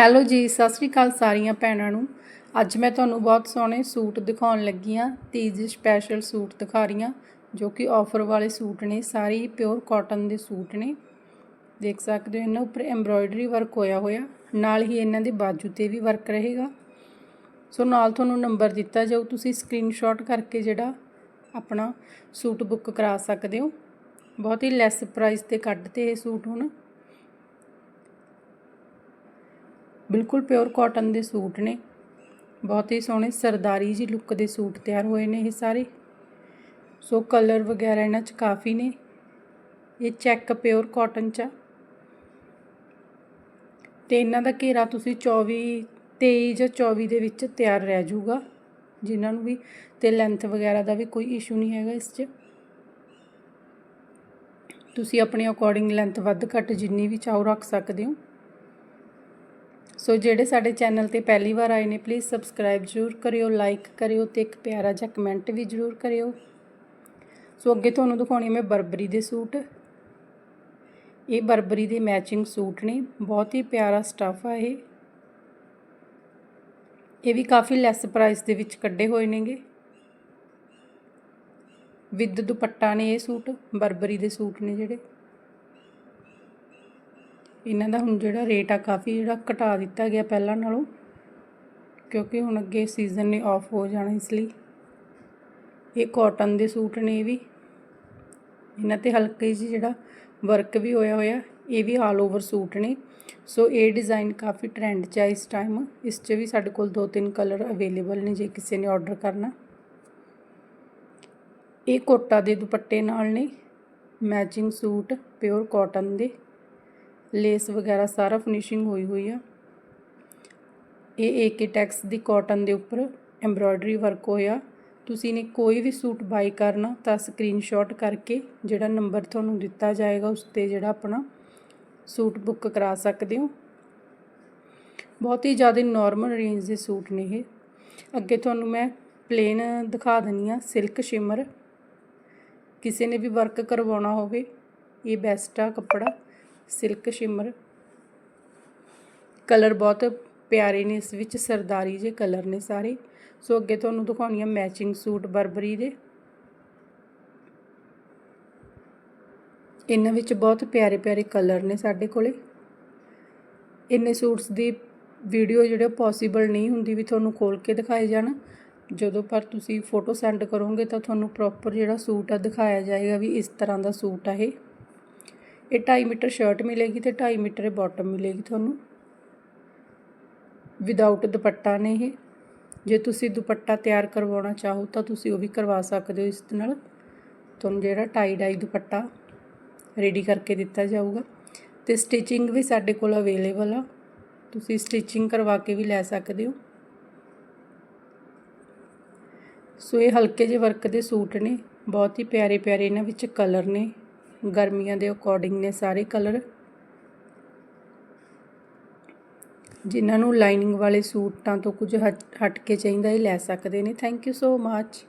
Hello ਜੀ, ਸਤਿ ਸ੍ਰੀ ਅਕਾਲ ਸਾਰੀਆਂ ਭੈਣਾਂ ਨੂੰ। ਅੱਜ ਮੈਂ ਤੁਹਾਨੂੰ ਬਹੁਤ ਸੋਹਣੇ ਸੂਟ ਦਿਖਾਉਣ ਲੱਗੀ ਹਾਂ, ਤੀਜ ਸਪੈਸ਼ਲ ਸੂਟ ਦਿਖਾ ਰਹੀ ਹਾਂ, ਜੋ ਕਿ ਆਫਰ ਵਾਲੇ ਸੂਟ ਨੇ, ਸਾਰੇ ਹੀ ਪਿਓਰ ਕਾਟਨ ਦੇ ਸੂਟ ਨੇ। ਦੇਖ ਸਕਦੇ ਹੋ, ਇਹਨਾਂ ਉੱਪਰ ਐਮਬ੍ਰੋਇਡਰੀ ਵਰਕ ਹੋਇਆ ਹੋਇਆ, ਨਾਲ ਹੀ ਇਹਨਾਂ ਦੇ ਬਾਜੂ ਤੇ ਵੀ ਵਰਕ ਰਹੇਗਾ। ਸੋ ਨਾਲ ਤੁਹਾਨੂੰ ਨੰਬਰ ਦਿੱਤਾ ਜਾਊ, ਤੁਸੀਂ ਸਕਰੀਨਸ਼ਾਟ ਕਰਕੇ ਜਿਹੜਾ ਆਪਣਾ ਸੂਟ ਬੁੱਕ ਕਰਾ ਸਕਦੇ ਹੋ। ਬਹੁਤ ਹੀ ਲੈਸ ਪ੍ਰਾਈਸ ਤੇ ਕੱਢ ਤੇ ਇਹ ਸੂਟ ਹੁਣ। ਬਿਲਕੁਲ ਪਿਓਰ ਕਾਟਨ ਦੇ ਸੂਟ ਨੇ। ਬਹੁਤ ਹੀ ਸੋਹਣੇ ਸਰਦਾਰੀ ਜੀ ਲੁੱਕ ਦੇ ਸੂਟ ਤਿਆਰ ਹੋਏ ਨੇ ਇਹ ਸਾਰੇ। ਸੋ ਕਲਰ ਵਗੈਰਾ ਇਹਨਾਂ 'ਚ ਕਾਫੀ ਨੇ। ਇਹ ਚੈੱਕ ਪਿਓਰ ਕਾਟਨ 'ਚ ਆ। ਤੇ ਇਹਨਾਂ ਦਾ ਘੇਰਾ ਤੁਸੀਂ 24 23 ਜਾਂ 24 ਦੇ ਵਿੱਚ ਤਿਆਰ ਰਹਿ ਜਾਊਗਾ। ਜਿਨ੍ਹਾਂ ਨੂੰ ਵੀ ਤੇ ਲੈਂਥ ਵਗੈਰਾ ਦਾ ਵੀ ਕੋਈ ਇਸ਼ੂ ਨਹੀਂ ਹੈਗਾ ਇਸ 'ਚ। ਤੁਸੀਂ ਆਪਣੇ ਅਕੋਰਡਿੰਗ ਲੈਂਥ ਵੱਧ ਘੱਟ ਜਿੰਨੀ ਵੀ ਚਾਹੋ ਰੱਖ ਸਕਦੇ ਹੋ। ਸੋ ਜਿਹੜੇ ਸਾਡੇ ਚੈਨਲ ਤੇ ਪਹਿਲੀ ਵਾਰ ਆਏ ਨੇ ਪਲੀਜ਼ ਸਬਸਕ੍ਰਾਈਬ ਜ਼ਰੂਰ ਕਰਿਓ ਲਾਈਕ ਕਰਿਓ ਤੇ ਇੱਕ ਪਿਆਰਾ ਜਿਹਾ ਕਮੈਂਟ ਵੀ ਜ਼ਰੂਰ ਕਰਿਓ। ਸੋ ਅੱਗੇ ਤੁਹਾਨੂੰ ਦਿਖਾਉਣੀ ਮੈਂ ਬਰਬਰੀ ਦੇ ਸੂਟ। ਇਹ ਬਰਬਰੀ ਦੇ ਮੈਚਿੰਗ ਸੂਟ ਨੇ, ਬਹੁਤ ਹੀ ਪਿਆਰਾ ਸਟੱਫ ਆ ਇਹ। ਇਹ ਵੀ ਕਾਫੀ ਲੈਸ ਪ੍ਰਾਈਸ ਦੇ ਵਿੱਚ ਕੱਢੇ ਹੋਏ ਨੇਗੇ। ਵਿਦ ਦੁਪੱਟਾ ਨੇ ਇਹ ਸੂਟ, ਬਰਬਰੀ ਦੇ ਸੂਟ ਨੇ ਜਿਹੜੇ। ਇਹਨਾਂ ਦਾ ਹੁਣ ਜਿਹੜਾ ਰੇਟ ਆ ਕਾਫੀ ਜਿਹੜਾ ਘਟਾ ਦਿੱਤਾ ਗਿਆ ਪਹਿਲਾਂ ਨਾਲੋਂ, ਕਿਉਂਕਿ ਹੁਣ ਅੱਗੇ ਸੀਜ਼ਨ ਨੇ ਆਫ ਹੋ ਜਾਣਾ ਇਸ ਲਈ। ਇਹ ਕਾਟਨ ਦੇ ਸੂਟ ਨੇ ਇਹ ਵੀ। ਇਹਨਾਂ ਤੇ ਹਲਕੇ ਜਿਹੀ ਜਿਹੜਾ ਵਰਕ ਵੀ ਹੋਇਆ ਹੋਇਆ, ਇਹ ਵੀ ਆਲ ਓਵਰ ਸੂਟ ਨੇ। ਸੋ ਇਹ ਡਿਜ਼ਾਈਨ ਕਾਫੀ ਟ੍ਰੈਂਡ 'ਚ ਆ ਇਸ ਟਾਈਮ ਇਸ 'ਚ ਵੀ ਸਾਡੇ ਕੋਲ ਦੋ ਤਿੰਨ ਕਲਰ ਅਵੇਲੇਬਲ ਨੇ ਜੇ ਕਿਸੇ ਨੇ ਆਰਡਰ ਕਰਨਾ। ਇਹ ਕੋਟਾ ਦੇ ਦੁਪੱਟੇ ਨਾਲ ਨੇ ਮੈਚਿੰਗ ਸੂਟ ਪਿਓਰ ਕਾਟਨ ਦੇ। ਲੇਸ ਵਗੈਰਾ ਸਾਰਾ ਫਿਨਿਸ਼ਿੰਗ ਹੋਈ ਹੋਈ ਆ। ਇਹ ਏਕੇ ਟੈਕਸ ਦੀ ਕਾਟਨ ਦੇ ਉੱਪਰ ਐਮਬ੍ਰੋਇਡਰੀ ਵਰਕ ਹੋਇਆ। ਤੁਸੀਂ ਨੇ ਕੋਈ ਵੀ ਸੂਟ ਬਾਈ ਕਰਨਾ ਤਾਂ ਸਕਰੀਨਸ਼ਾਟ ਕਰਕੇ ਜਿਹੜਾ ਨੰਬਰ ਤੁਹਾਨੂੰ ਦਿੱਤਾ ਜਾਏਗਾ, ਉਸ ਤੇ ਜਿਹੜਾ ਆਪਣਾ ਸੂਟ ਬੁੱਕ ਕਰਾ ਸਕਦੇ ਹੋ। ਬਹੁਤ ਹੀ ਜ਼ਿਆਦਾ ਨਾਰਮਲ ਰੇਂਜ ਦੇ ਸੂਟ ਨੇ ਇਹ। ਅੱਗੇ ਤੁਹਾਨੂੰ ਮੈਂ ਪਲੇਨ ਦਿਖਾ ਦਨੀ ਆ ਸਿਲਕ ਸ਼ਿਮਰ ਕਿਸੇ ਨੇ ਵੀ ਵਰਕ ਕਰਵਾਉਣਾ ਹੋਵੇ, ਇਹ ਬੈਸਟ ਆ ਕੱਪੜਾ। Silk shimmer. ਕਲਰ ਬਹੁਤ ਪਿਆਰੇ ਨੇ, ਇਸ ਵਿੱਚ ਸਰਦਾਰੀ ਜੇ ਕਲਰ ਨੇ ਸਾਰੇ। ਸੋ ਅੱਗੇ ਤੁਹਾਨੂੰ ਦਿਖਾਉਣੀ ਆ ਮੈਚਿੰਗ ਸੂਟ ਬਰਬਰੀ ਦੇ। ਇਹਨਾਂ ਵਿੱਚ ਬਹੁਤ ਪਿਆਰੇ ਪਿਆਰੇ ਕਲਰ ਨੇ ਸਾਡੇ ਕੋਲੇ। ਇੰਨੇ ਸੂਟਸ ਦੀ ਵੀਡੀਓ ਜਿਹੜੇ ਪੋਸੀਬਲ ਨਹੀਂ ਹੁੰਦੀ ਵੀ ਤੁਹਾਨੂੰ ਖੋਲ ਕੇ ਦਿਖਾਏ ਜਾਣ। ਜਦੋਂ ਪਰ ਤੁਸੀਂ ਫੋਟੋ ਸੈਂਡ ਕਰੋਗੇ ਤਾਂ ਤੁਹਾਨੂੰ ਪ੍ਰੋਪਰ ਜਿਹੜਾ ਸੂਟ ਆ ਦਿਖਾਇਆ ਜਾਏਗਾ ਵੀ ਇਸ ਤਰ੍ਹਾਂ ਦਾ ਸੂਟ ਆ ਇਹ। ਇਹ 2.5 ਮੀਟਰ ਸ਼ਰਟ ਮਿਲੇਗੀ ਤੇ 2.5 ਮੀਟਰ ਇਹ ਬਾਟਮ ਮਿਲੇਗੀ ਤੁਹਾਨੂੰ। ਵਿਦਆਊਟ ਦੁਪੱਟਾ ਨੇ ਇਹ। ਜੇ ਤੁਸੀਂ ਦੁਪੱਟਾ ਤਿਆਰ ਕਰਵਾਉਣਾ ਚਾਹੋ ਤਾਂ ਤੁਸੀਂ ਉਹ ਵੀ ਕਰਵਾ ਸਕਦੇ ਹੋ। ਇਸ ਨਾਲ ਤੁਹਾਨੂੰ ਜਿਹੜਾ ਟਾਈ ਡਾਈ ਦੁਪੱਟਾ ਰੈਡੀ ਕਰਕੇ ਦਿੱਤਾ ਜਾਊਗਾ। ਤੇ ਸਟਿਚਿੰਗ ਵੀ ਸਾਡੇ ਕੋਲ ਅਵੇਲੇਬਲ ਆ। ਤੁਸੀਂ ਸਟਿਚਿੰਗ ਕਰਵਾ ਕੇ ਵੀ ਲੈ ਸਕਦੇ ਹੋ। ਸੋ ਇਹ ਹਲਕੇ ਜਿਹੇ ਵਰਕ ਦੇ ਸੂਟ ਨੇ। ਬਹੁਤ ਹੀ ਪਿਆਰੇ ਪਿਆਰੇ ਇਹਨਾਂ ਵਿੱਚ ਕਲਰ ਨੇ। ਗਰਮੀਆਂ ਦੇ ਅਕੋਰਡਿੰਗ ਨੇ ਸਾਰੇ ਕਲਰ ਜਿਨ੍ਹਾਂ ਨੂੰ ਲਾਈਨਿੰਗ ਵਾਲੇ ਸੂਟਾਂ ਤੋਂ ਕੁਝ ਹਟ ਕੇ ਚਾਹੀਦਾ ਇਹ ਲੈ ਸਕਦੇ ਨੇ। Thank you so much